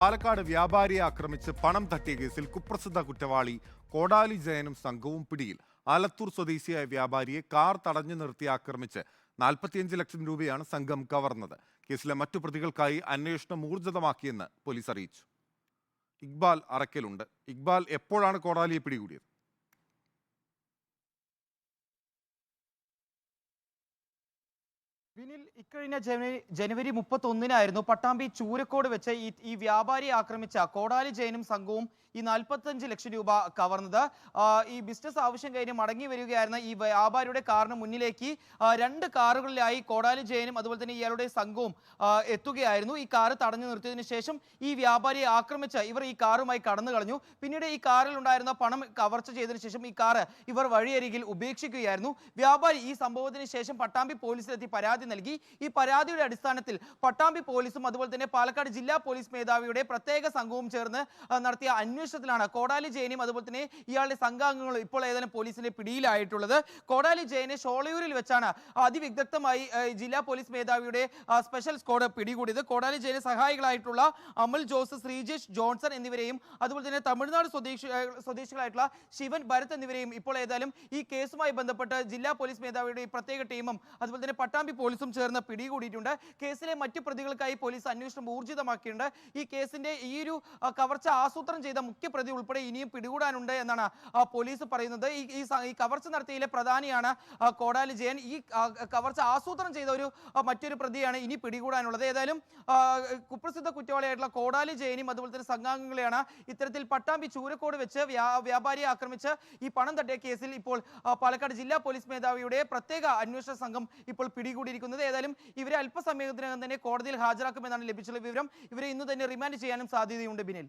പാലക്കാട് വ്യാപാരിയെ ആക്രമിച്ച് പണം തട്ടിയ കേസിൽ കുപ്രസിദ്ധ കുറ്റവാളി കോടാലി ജയനും സംഘവും പിടിയിൽ. ആലത്തൂർ സ്വദേശിയായ വ്യാപാരിയെ കാർ തടഞ്ഞു നിർത്തി ആക്രമിച്ച് നാൽപ്പത്തിയഞ്ച് ലക്ഷം രൂപയാണ് സംഘം കവർന്നത്. കേസിലെ മറ്റു പ്രതികൾക്കായി അന്വേഷണം ഊർജിതമാക്കിയെന്ന് പോലീസ് അറിയിച്ചു. ഇക്ബാൽ അറക്കലുണ്ട്. ഇക്ബാൽ എപ്പോഴാണ് കോടാലിയെ പിടികൂടിയത്? വിനിൽ ഇക്കഴിഞ്ഞ ജനുവരി മുപ്പത്തൊന്നിനായിരുന്നു പട്ടാമ്പി ചൂരക്കോട് വെച്ച് ഈ ഈ വ്യാപാരിയെ ആക്രമിച്ച കോടാലി ജയനും സംഘവും ഈ നാൽപ്പത്തഞ്ച് ലക്ഷം രൂപ കവർന്നത്. ഈ ബിസിനസ് ആവശ്യം കഴിഞ്ഞ് മടങ്ങി വരികയായിരുന്ന ഈ വ്യാപാരിയുടെ കാറിന് മുന്നിലേക്ക് രണ്ട് കാറുകളിലായി കോടാലി ജയനും അതുപോലെ തന്നെ ഇയാളുടെ സംഘവും എത്തുകയായിരുന്നു. ഈ കാറ് തടഞ്ഞു നിർത്തിയതിനു ശേഷം ഈ വ്യാപാരിയെ ആക്രമിച്ച ഇവർ ഈ കാറുമായി കടന്നു കളഞ്ഞു. പിന്നീട് ഈ കാറിൽ ഉണ്ടായിരുന്ന പണം കവർച്ച ചെയ്തതിനു ശേഷം ഈ കാറ് ഇവർ വഴിയരികിൽ ഉപേക്ഷിക്കുകയായിരുന്നു. വ്യാപാരി ഈ സംഭവത്തിന് ശേഷം പട്ടാമ്പി പോലീസിലെത്തി പരാതി നൽകി. ഈ പരാതിയുടെ അടിസ്ഥാനത്തിൽ പട്ടാമ്പി പോലീസും അതുപോലെ തന്നെ പാലക്കാട് ജില്ലാ പോലീസ് മേധാവിയുടെ പ്രത്യേക സംഘവും ചേർന്ന് നടത്തിയ അന്വേഷണത്തിലാണ് കോടാലി ജയനും അതുപോലെ തന്നെ ഇയാളുടെ സംഘാംഗങ്ങളും ഇപ്പോൾ ഏതായാലും പോലീസിന്റെ പിടിയിലായിട്ടുള്ളത്. കോടാലി ജയനെ ഷോളയൂരിൽ വെച്ചാണ് അതിവിദഗ്ധമായി ജില്ലാ പോലീസ് മേധാവിയുടെ സ്പെഷ്യൽ സ്ക്വാഡ് പിടികൂടിയത്. കോടാലി ജയന് സഹായികളായിട്ടുള്ള അമൽ ജോസ് ശ്രീജേഷ് ജോൺസൺ എന്നിവരെയും അതുപോലെ തന്നെ തമിഴ്നാട് സ്വദേശി സ്വദേശികളായിട്ടുള്ള ശിവൻ ഭരത് എന്നിവരെയും ഇപ്പോൾ ഏതായാലും ഈ കേസുമായി ബന്ധപ്പെട്ട് ജില്ലാ പോലീസ് മേധാവിയുടെ പ്രത്യേക ടീമും അതുപോലെ തന്നെ പട്ടാമ്പി പോലീസും ചേർന്ന് പിടികൂടിയിട്ടുണ്ട്. കേസിലെ മറ്റു പ്രതികൾക്കായി പോലീസ് അന്വേഷണം ഊർജിതമാക്കിയിട്ടുണ്ട്. ഈ കേസിന്റെ ഈ ഒരു കവർച്ച ആസൂത്രണം ചെയ്ത മുഖ്യപ്രതി ഉൾപ്പെടെ ഇനിയും പിടികൂടാനുണ്ട് എന്നാണ് പോലീസ് പറയുന്നത്. ഈ ഈ കവർച്ച നടത്തിയതിലെ പ്രധാനിയാണ് കോടാലി ജയൻ. ഈ കവർച്ച ആസൂത്രണം ചെയ്ത ഒരു മറ്റൊരു പ്രതിയാണ് ഇനി പിടികൂടാനുള്ളത്. ഏതായാലും കുപ്രസിദ്ധ കുറ്റവാളിയായിട്ടുള്ള കോടാലി ജയനും അതുപോലെ തന്നെ സംഘാംഗങ്ങളെയാണ് ഇത്തരത്തിൽ പട്ടാമ്പി ചൂരക്കോട് വെച്ച് വ്യാപാരിയെ ആക്രമിച്ച് ഈ പണം തട്ടിയ കേസിൽ ഇപ്പോൾ പാലക്കാട് ജില്ലാ പോലീസ് മേധാവിയുടെ പ്രത്യേക അന്വേഷണ സംഘം ഇപ്പോൾ പിടികൂടിയിരിക്കുന്നത് സാധിക്കുന്നത് ഏതായാലും ഇവരെ അല്പസമയത്തിനകം തന്നെ കോടതിയിൽ ഹാജരാക്കുമെന്നാണ് ലഭിച്ചുള്ള വിവരം. ഇവരെ ഇന്ന് തന്നെ റിമാൻഡ് ചെയ്യാനും സാധ്യതയുണ്ട് ബിനിൽ.